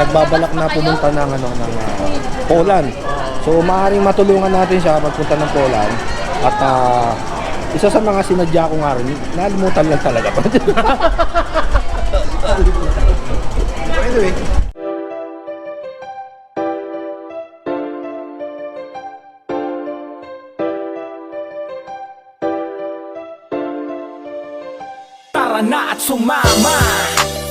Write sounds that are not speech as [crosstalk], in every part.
nagbabalak na pumunta ng ano ng ah, Poland. So maaaring matulungan natin siya pagpunta ng Poland at ah, isa sa mga sinadya ko nga rin, nalimutan lang talaga ko. [laughs] anyway, na at sumama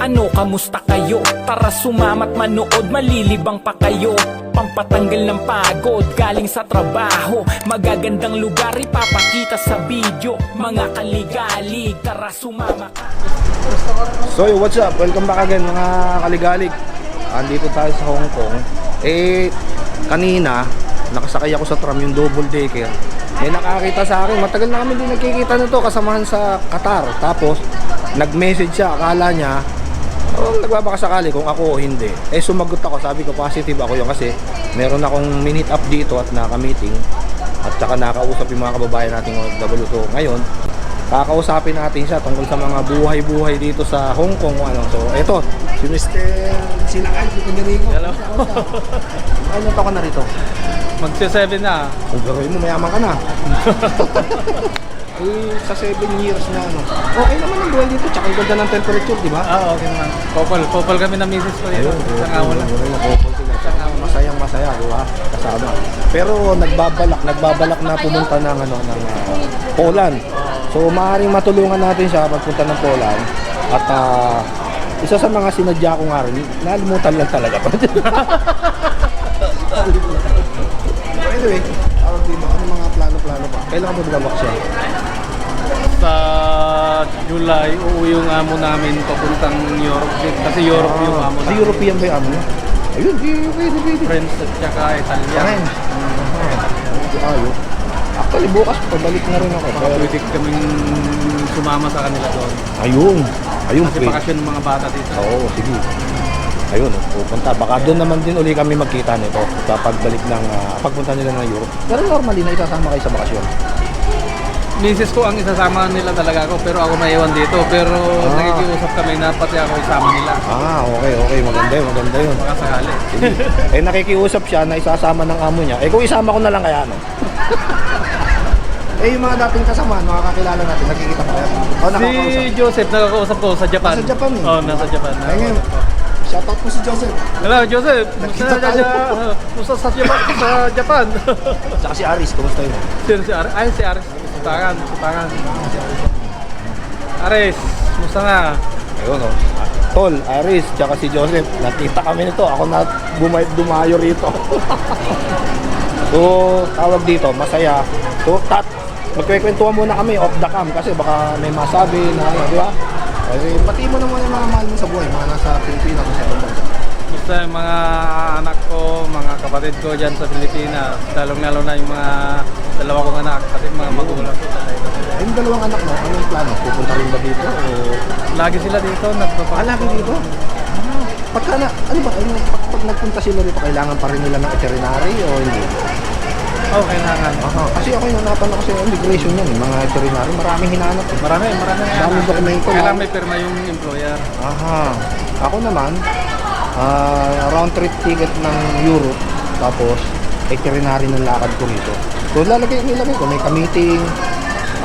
ano, kamusta kayo? Tara sumamat manood, malilibang pa kayo Pampatanggal ng pagod, galing sa trabaho Magagandang lugar, ipapakita sa video Mga kaligalig, tara sumama ka So, what's up? Welcome back again mga kaligalig. Andito tayo sa Hong Kong. Eh, kanina, nakasakay ako sa tram yung double decker. May nakakita sa akin, matagal na kami din nagkikita nito kasamahan sa Qatar. Tapos, nag-message siya, akala niya, oh, nagbabaka sakali kung ako o hindi. Eh, sumagot ako, sabi ko positive ako yun kasi meron akong minute up dito at naka-meeting at saka nakausap yung mga kababayan nating OFW. So, ngayon, kakausapin natin siya tungkol sa mga buhay-buhay dito sa Hong Kong o ano. So, eto, si Mr. Sinakay, si Federico. Hello. Ano to ka na rito? Magsi 7 na. Kung gawin mo, mayaman ka na. [laughs] eh, sa 7 years na ano. Okay naman ang buhay dito, tsaka ang ganda ng temperature, di ba? Ah, okay naman. Popol, popol kami na misis ko dito. Isang awa lang. Masayang masaya, di ba? Kasama. Pero nagbabalak, nagbabalak na pumunta ng ano ng ah, Poland. So maaaring matulungan natin siya pagpunta ng Poland at ah, isa sa mga sinadya ko nga rin, nalimutan lang talaga ko. [laughs] anyway, mo, ano mga plano-plano pa? Kailan ka magbabak siya? Sa July, uuwi yung amo namin papuntang Europe. Kasi Europe yung amo Sa namin. European ba yung amo niya? Ayun, di, pwede, pwede. Friends at saka Italian. Yan. Ayos. Actually, bukas pabalik na rin ako. Baka pwede kaming sumama sa kanila doon. Ayun. Ayun, Kasi pwede. bakasyon ng mga bata dito. Oo, sige. Ayun, oh, pupunta. Baka doon naman din uli kami magkita nito sa pagbalik ng, ah, pagpunta nila ng Europe. Pero normally na isasama kayo sa bakasyon. Misis ko ang isasama nila talaga ako pero ako maiwan dito. Pero Ah. nakikiusap kami na pati ako isama nila. Ah, okay, okay. Maganda yun, maganda yun. Baka sakali. Eh, nakikiusap siya na isasama ng amo niya. Eh, kung isama ko na lang kaya, ano? [laughs] eh, yung mga dating kasama, mga kakilala natin, nakikita pa kaya? O, Si Joseph, nakakausap ko sa Japan. Nasa Japan eh. Oo, oh, nasa Japan. Ay, ngayon, shoutout po si Joseph. Hello, Joseph. Nakita Musta tayo. tayo. [laughs] Musta sa Japan? Sa Japan. Tsaka si Aris, kumusta yun? Sino si Aris? Ay, si Aris. Sutangan, sutangan. Aris, musta nga? Ayun oh. Tol, Aris, tsaka si Joseph, nakita kami nito. Ako na bumay, dumayo rito. [laughs] so, tawag dito, masaya. So, tat, magkwekwentuhan muna kami off the cam kasi baka may masabi na ano, di ba? Kasi pati mo naman yung mga mahal mo sa buhay, mga nasa Pilipinas o sa ibang bansa. Musta yung mga anak ko, mga kapatid ko dyan sa Pilipinas. Lalong-lalo na yung mga dalawa kong anak, pati mga magulang ko. Yung dalawang anak mo, anong plano? Pupunta rin ba dito? O... Lagi sila dito, Ah, nagpapakala. lagi dito? Ah, Pagka na, ano ba, ano, pag, pag nagpunta sila dito, kailangan pa rin nila ng veterinary o hindi? Oh, kailangan. Aha, kasi ako yung natanong kasi yung immigration yan, eh, mga veterinary, maraming hinanap. Eh. Marami, marami. Daming dokumento, Kailangan may pirma yung employer. Aha. Ako naman, ah, round trip ticket ng Europe, tapos veterinary ng lakad ko rito. So lalagay, nilagay ko, may ka-meeting,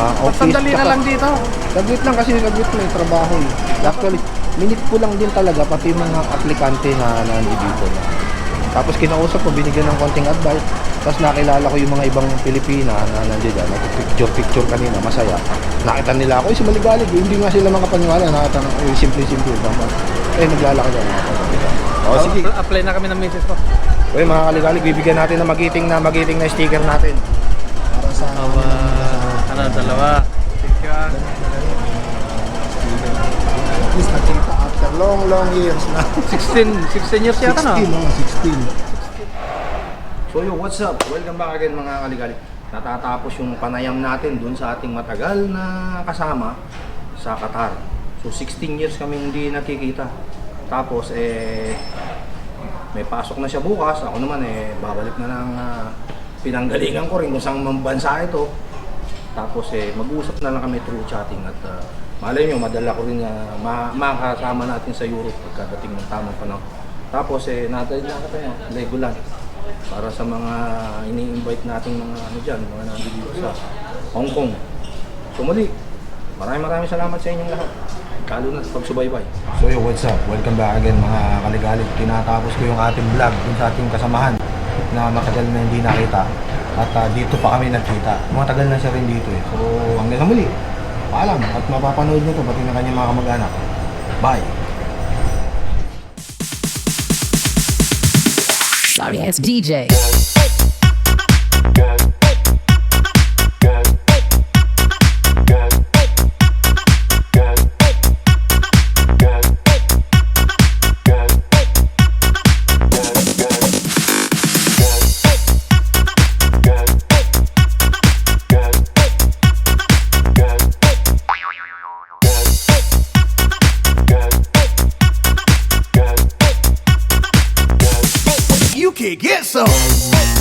ah, office. Sandali na lang dito. Saglit lang kasi saglit may trabaho eh. Actually, minute ko lang din talaga pati yung mga aplikante na nandito na. Tapos kinausap ko, binigyan ng konting advice. Tapos nakilala ko yung mga ibang Pilipina na nandiyan dyan. Nag-picture-picture kanina, masaya. Nakita nila ako, si Maligalig. Hindi nga sila makapaniwala. Nakita na, eh, simple-simple. Eh, naglalakad ako. Oh, sige. Apply- na kami ng misis ko. Uy, mga kaligalig, bibigyan natin ng magiting na magiting na sticker natin. Para sa... Awa, ano, dalawa. Tika. At least nakita after long, long years na. 16, 16 years yata no? 16, oh, 16. So yo, what's up? Welcome back again mga kaligali. natatapos yung panayam natin dun sa ating matagal na kasama sa Qatar. So 16 years kami hindi nakikita. Tapos eh may pasok na siya bukas. Ako naman eh babalik na ng ah, pinanggalingan ko rin kung saan mang bansa ito. Tapos eh mag-usap na lang kami through chatting at uh, malay nyo madala ko rin na ma- makakasama natin sa Europe pagkadating ng tamang panahon. Tapos eh natin na kita yun, Legoland para sa mga ini-invite nating mga ano dyan, mga nandito sa Hong Kong. So maraming maraming salamat sa inyong lahat. Lalo na sa pagsubaybay. So yo, what's up? Welcome back again mga kaligalig. Tinatapos ko yung ating vlog dun sa ating kasamahan na matagal na hindi nakita. At ah, dito pa kami nagkita. Matagal na siya rin dito eh. So hanggang sa muli. Paalam at mapapanood nyo to pati na kanyang mga kamag-anak. Bye! Sorry, it's DJ. Get some.